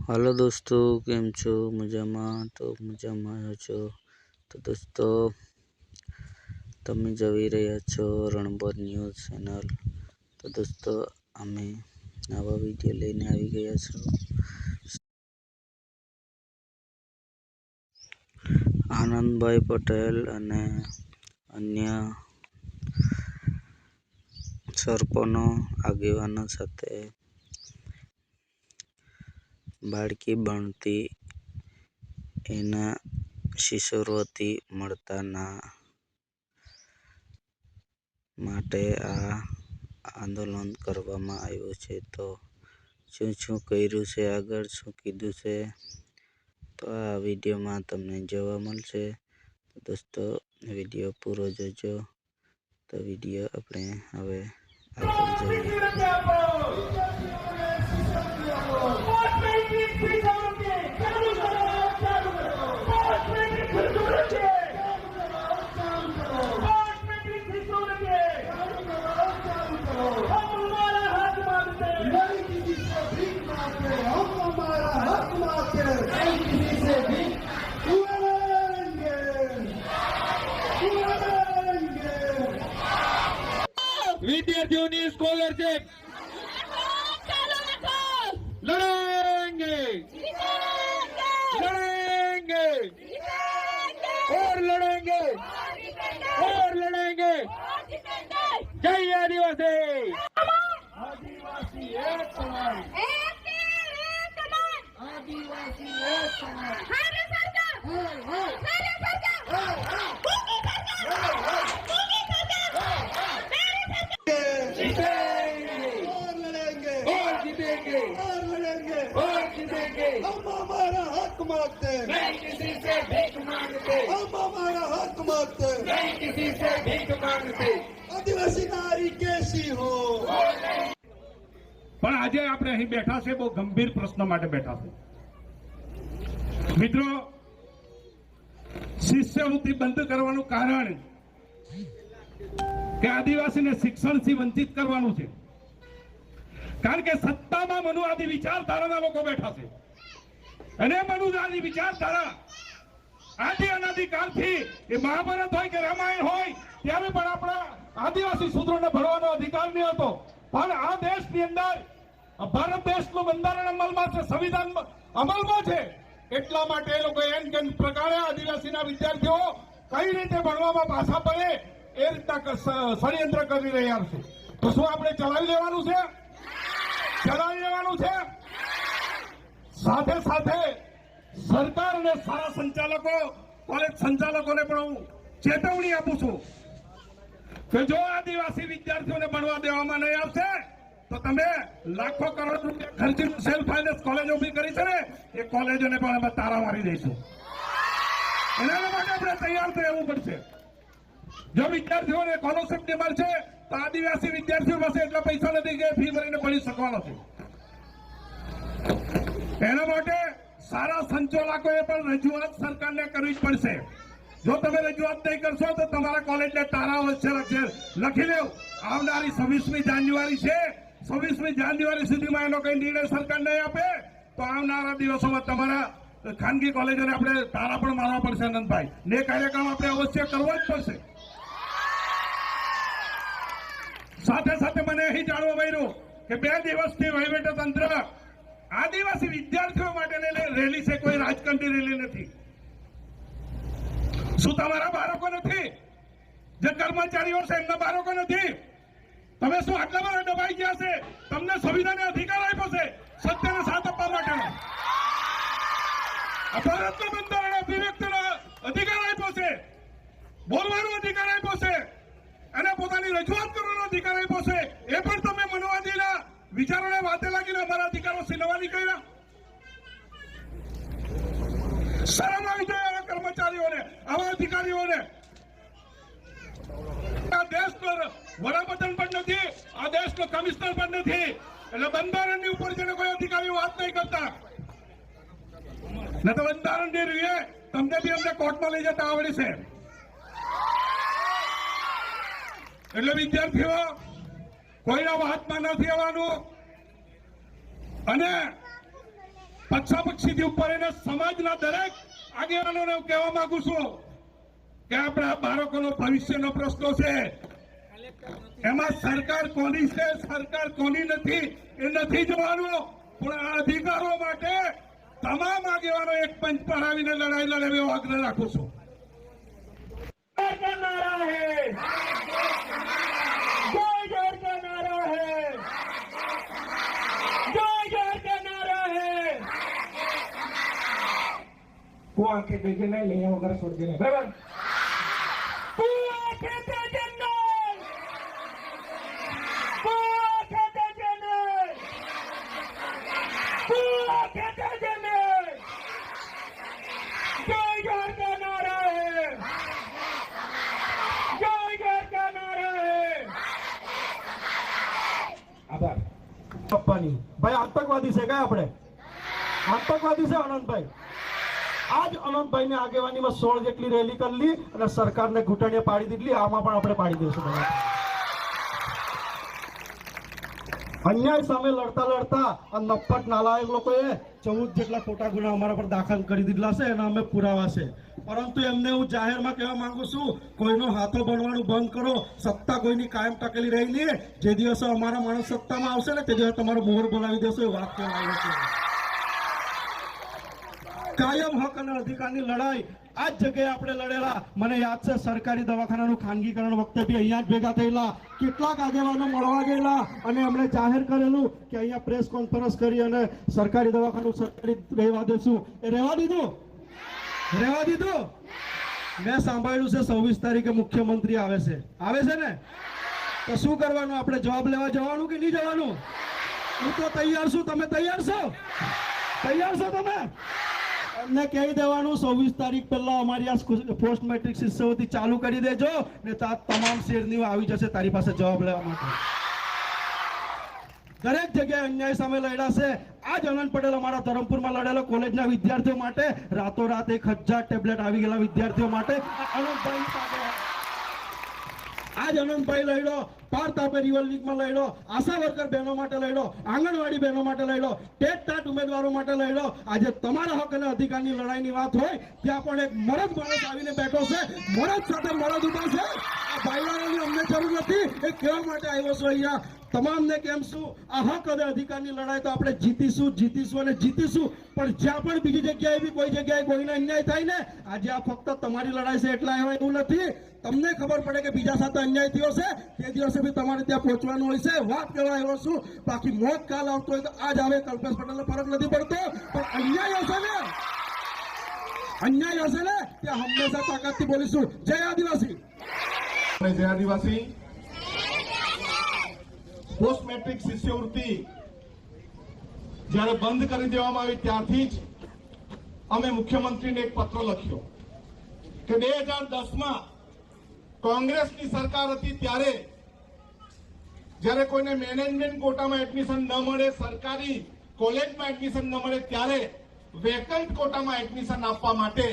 હાલો દોસ્તો, કેમ છો? મજામાં? તો મજામાં છો. તો દોસ્તો, તમે જોઈ રહ્યા છો રણબોર ન્યૂઝ ચેનલ. તો દોસ્તો, અમે નવા વીડિયો લઈને આવી ગયા છો. આનંદભાઈ પટેલ અને અન્ય સરપંચો આગેવાનો સાથે બાળકી બનતી એના શિષ્યવૃત્તિ મળતાના માટે આ આંદોલન કરવામાં આવ્યું છે. તો શું શું કર્યું છે આગળ? શું કીધું છે? તો આ વિડીયોમાં તમને જોવા મળશે. દોસ્તો વીડિયો પૂરો જોજો. તો વીડિયો આપણે હવે આગળ જોઈએ લડેंगे और लड़ेंगे। और लड़ेंगे। जय आदिवासी। आदिवासी एक समान। आदिवासी एक समान। और लड़ेंगे। और जीतेंगे। और लड़ेंगे। और जीतेंगे। हक मांगते हैं नहीं किसी से भीख मांगते हम हमारा हक मांगते हैं नहीं किसी से भीख मांगते આદિવાસી નારી કેસી હો પણ આજે આપણે અહીં બેઠા છે બહુ ગંભીર પ્રશ્ન માટે બેઠા છે મિત્રો શિષ્યવૃત્તિ બંધ કરવાનું કારણ કે આદિવાસીને શિક્ષણથી વંચિત કરવાનું છે કારણ કે સત્તામાં મનુવાદી વિચારધારાના લોકો બેઠા છે અને મનુદાની વિચારધારા આદિ અનાધિકારથી એ મહાભારત હોય કે રામાયણ હોય, ત્યારે પણ આપણા આદિવાસી સૂત્રોને ભણવાનો અધિકાર નહીં હતો. પણ આ દેશની અંદર ભારત દેશનું બંધારણ અમલમાં છે, સંવિધાન અમલમાં છે. એટલા માટે એ લોકો એમ કેમ પ્રકારે આદિવાસીના વિદ્યાર્થીઓ કઈ રીતે ભણવામાં પાછા પડે, એ રીતના ષડયંત્ર કરી રહ્યા છે. તો શું આપણે ચલાવી લેવાનું છે? ચલાવી લેવાનું છે? સાથે સાથે સરકાર અને સારા સંચાલકો, કોલેજ સંચાલકોને પણ હું ચેતવણી આપું છું કે જો આદિવાસી વિદ્યાર્થીઓને ભણવા દેવામાં નહીં આવશે, તો તમે લાખો કરોડ રૂપિયા ખર્ચી સેલ્ફ ફાઇનાન્સ કોલેજો ઊભી કરી છે ને, એ કોલેજોને પણ અમે તારા મારી દઈશું. એના માટે આપણે તૈયાર રહેવું પડશે. જો વિદ્યાર્થીઓને સ્કોલરશીપ નહીં મળશે, તો આદિવાસી વિદ્યાર્થીઓ પાસે એટલા પૈસા નથી કે ફી ભરીને ભણી શકવાનો છે. એના માટે સારા સંચાલકોએ પણ રજૂઆત સરકારને કરવી જ પડશે. જો તમે રજૂઆત નહીં કરશો તો તમારા કોલેજને તારા વચ્ચે લખશે લખી લેવ. આવનારી છવ્વીસમી જાન્યુઆરી છે. છવ્વીસમી જાન્યુઆરી સુધીમાં એનો કઈ નિર્ણય સરકાર નહીં આપે. તો આવનારા દિવસોમાં તમારા ખાનગી કોલેજોને આપણે તારા પણ મારવા પડશે આનંદભાઈ ને કાર્યક્રમ આપણે અવશ્ય કરવો જ પડશે. સાથે સાથે મને અહીં જાણવા મળ્યું કે બે દિવસથી વહીવટી તંત્ર આદિવાસી વિદ્યાર્થીઓ માટેની રેલી છે, કોઈ રાજકારણની રેલી નથી. શું તમારા બાળકો નથી? જે કર્મચારીઓ છે, એમના બાળકો નથી? તમે શું આટલા બધા દબાઈ ગયા છે? તમને સંવિધાને અધિકાર આપ્યો છે, સત્યને સાથ આપવા માટેનો? ભારતના બંધારણ અભિવ્યક્તિનો અધિકાર આપ્યો છે. બોલવાનો અધિકાર આપ્યો છે. અને પોતાની રજૂઆત કરવાનો અધિકાર આપ્યો છે. એ પણ તમે મનોવાદીના વિચારોને વાતે લાગીને અમારા અધિકારો સિનવાની કર્યા. શરમ આવી જાય આવા કર્મચારીઓને, આવા અધિકારીઓને. આ દેશનો વડાપ્રધાન પણ નથી, આ દેશનો કમિશનર પણ નથી. એટલે બંધારણની ઉપર જેને કોઈ અધિકારીઓ વાત નહીં કરતા. ન તો બંધારણ જે રીએ તમને બી અમને કોર્ટમાં લઈ જતા આવડે છે. એટલે વિદ્યાર્થીઓ કોઈના હાથમાં નથી આવવાનું અને પક્ષાપક્ષીથી ઉપર એને સમાજના દરેક આગેવાનોને કહેવા માંગુ છું કે આપણા બાળકોનો ભવિષ્યનો પ્રશ્ન છે. એમાં સરકાર કોની છે, સરકાર કોની નથી, એ નથી જોવાનું. પણ આ અધિકારો માટે તમામ આગેવાનો એક પંચ પર આવીને લડાઈ લડે એવો આગ્રહ રાખું છું. હું અંકિત બીજે નહીં લઈ આવું ઘરે છોડી દે બરાબર પપ્પાની. ભાઈ, આતંકવાદી છે કયા આપણે? આતંકવાદી છે આનંદભાઈ? આજ અનંતભાઈ ની આગેવાનીમાં સોળ જેટલી રેલી કરી અને સરકારને ઘૂંટણીએ પાડી દીધી. આમાં પણ આપણે પાડી દઈશું અન્યાય સામે લડતા લડતા આ નફટ નાલાયક લોકોએ ચૌદ જેટલા ખોટા ગુના અમારા પર દાખલ કરી દીધેલા છે એના અમે પુરાવા છે. પરંતુ એમને હું જાહેરમાં કહેવા માંગુ છું, કોઈનો હાથો બનવાનું બંધ કરો. સત્તા કોઈની કાયમ ટકેલી રહી નહીં. જે દિવસે અમારા માણસ સત્તામાં આવશે ને તે દિવસે તમારો મોહર બોલાવી દેશો એ વાત કહેવા છું કાયમ હક અને અધિકારની લડાઈ આ જ જગ્યાએ આપણે લડેલા. મને યાદ છે, સરકારી દવાખાનાનું ખાનગીકરણ વખતે બી અહીંયા જ ભેગા થયેલા. કેટલાક આગેવાનો મળવા ગયેલા અને એમણે જાહેર કરેલું કે અહીંયા પ્રેસ કોન્ફરન્સ કરી અને સરકારી દવાખાનું સરકારી રહેવા દેશું. એ રહેવા દીધું? રહેવા દીધું? મેં સાંભળ્યું છે સવ્વીસ તારીખે મુખ્યમંત્રી આવે છે. આવે છે ને? તો શું કરવાનું? આપણે જવાબ લેવા જવાનું કે નહીં જવાનું? હું તો તૈયાર છું. તમે તૈયાર છો? તૈયાર છો તમે? એમને કહી દેવાનું, છવ્વીસ તારીખ પહેલા અમારી આ પોસ્ટ મેટ્રિક શિષ્યવૃત્તિ ચાલુ કરી દેજો, ને તમામ શેરની આવી જશે તારી પાસે જવાબ લેવા માટે. દરેક જગ્યાએ અન્યાય સામે લડ્યા છે. આજ અનંત પટેલ અમારા ધરમપુરમાં લડેલો કોલેજના વિદ્યાર્થીઓ માટે. રાતોરાત એક હજાર ટેબ્લેટ આવી ગયેલા વિદ્યાર્થીઓ માટે. અનંતભાઈ આજ અનંતભાઈ લડ્યો. પાર તાપે રિવર લીગમાં લડ્યો, આશા વર્કર બહેનો માટે લડ્યો, આંગણવાડી બહેનો માટે લડ્યો, ટેટ ટાટ ઉમેદવારો માટે લડ્યો. આજે તમારા હક અને અધિકારની લડાઈની વાત હોય, ત્યાં પણ એક મરદ માણસ આવીને બેઠો છે, મરદ સાથે મરદ ઊભા છે. આવ્યો તમારી લડાઈ છે એટલા એવા એવું નથી. તમને ખબર પડે કે બીજા સાથે અન્યાય થયો છે. તે દિવસે તમારે ત્યાં પહોંચવાનું હોય છે. વાત કરવા આવ્યો છું. બાકી મોત કાલ આવતો હોય તો આજ આવે. કલ્પેશ પટેલને ફરક નથી પડતો. પણ અન્યાય હશે ને? અન્યાય હશે ને? ત્યાં હંમેશા તાકાતથી બોલીશું. જય આદિવાસી. જય આદિવાસી. પોસ્ટ મેટ્રિક શિષ્યવૃત્તિ જ્યારે બંધ કરી દેવામાં આવી ત્યારથી જ અમે મુખ્યમંત્રીને એક પત્ર લખ્યો કે બે હજાર દસમાં કોંગ્રેસની સરકાર હતી ત્યારે જ્યારે કોઈને મેનેજમેન્ટ કોટામાં એડમિશન ન મળે, સરકારી કોલેજમાં એડમિશન ન મળે, ત્યારે વેકન્ટ કોટામાં એડમિશન આપવા માટે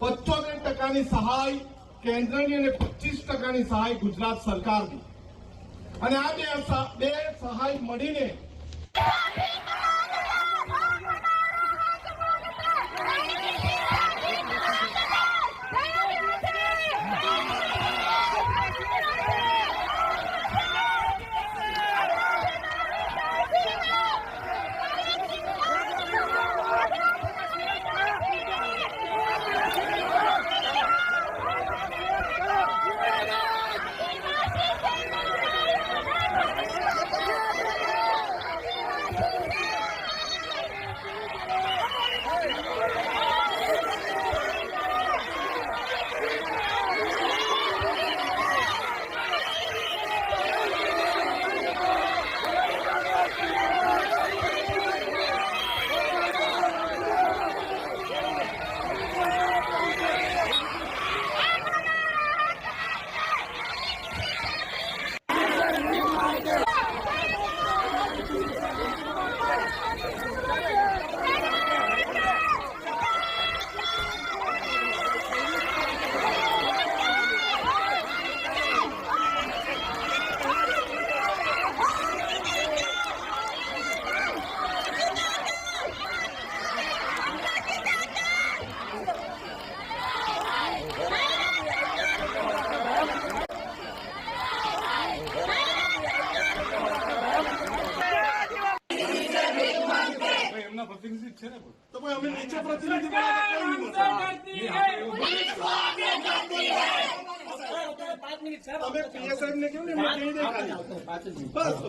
પચોતેર ટકાની સહાય કેન્દ્રની અને પચીસ ટકાની સહાય ગુજરાત સરકારની. અને આ બે સહાય મળીને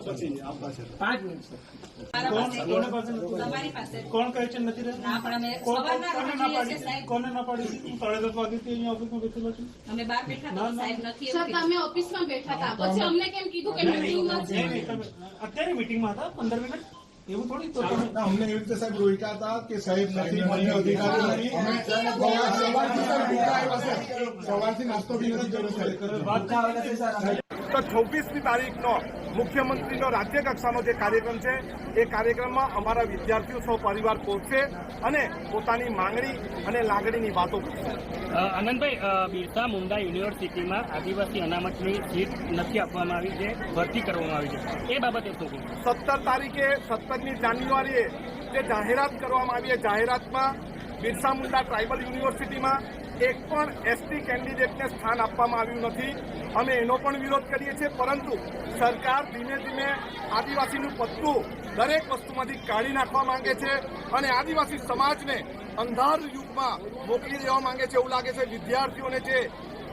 પછી આપવા છે તમારી પાસે કોણ કહે છે નથી રહેતું? ના પણ અમે કોણ- સવારના કોને રહીએ ના છીએ, પાડી સાહેબ. કોને ના પાડી હું સાડા દસ વાગ્યાથી અહીંયા ઓફિસમાં બેઠેલો છું અમે બહાર બેઠા હતા સાહેબ નથી એવું સર કીધું. તમે ઓફિસમાં બેઠા હતા પછી અમને કેમ કીધું કે મીટિંગમાં છે નહીં, નહીં, તમે અત્યારે મીટિંગમાં હતા પંદર મિનિટ એવું થોડી તો અમને એવી રીતે સાહેબ રોક્યા હતા કે સાહેબ નથી મને અધિકારી નહીં સવારથી. નાસ્તો બી નથી કર્યો સાહેબ છવ્વીસમી તારીખનો મુખ્યમંત્રીનો રાજ્ય કક્ષાનો જે કાર્યક્રમ છે એ કાર્યક્રમમાં અમારા વિદ્યાર્થીઓ સૌ પરિવાર પહોંચશે અને પોતાની માંગણી અને લાગણીની વાતો કરશે. આનંદભાઈ બિરસા મુંડા યુનિવર્સિટીમાં આદિવાસી અનામતની સીટ નથી આપવામાં આવી છે ભરતી કરવામાં આવી છે. એ બાબતે શું સત્તર તારીખે સત્તરમી જાન્યુઆરીએ જે જાહેરાત કરવામાં આવી એ જાહેરાતમાં બિરસા મુંડા ટ્રાઇબલ યુનિવર્સિટીમાં એક પણ એસટી કેન્ડિડેટને સ્થાન આપવામાં આવ્યું નથી. અમે એનો પણ વિરોધ કરીએ છીએ, પરંતુ સરકાર ધીમે ધીમે આદિવાસીનું પત્તું દરેક વસ્તુમાંથી કાઢી નાખવા માંગે છે અને આદિવાસી સમાજને અંધાર યુગમાં મોકલી દેવા માંગે છે એવું લાગે છે. વિદ્યાર્થીઓને જે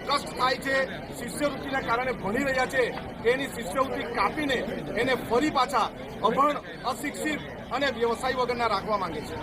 કષ્ટ થાય છે, શિષ્યવૃત્તિના કારણે ભણી રહ્યા છે એની શિષ્યવૃત્તિ કાપીને એને ફરી પાછા અભણ, અશિક્ષિત અને વ્યવસાય વગરના રાખવા માંગે છે.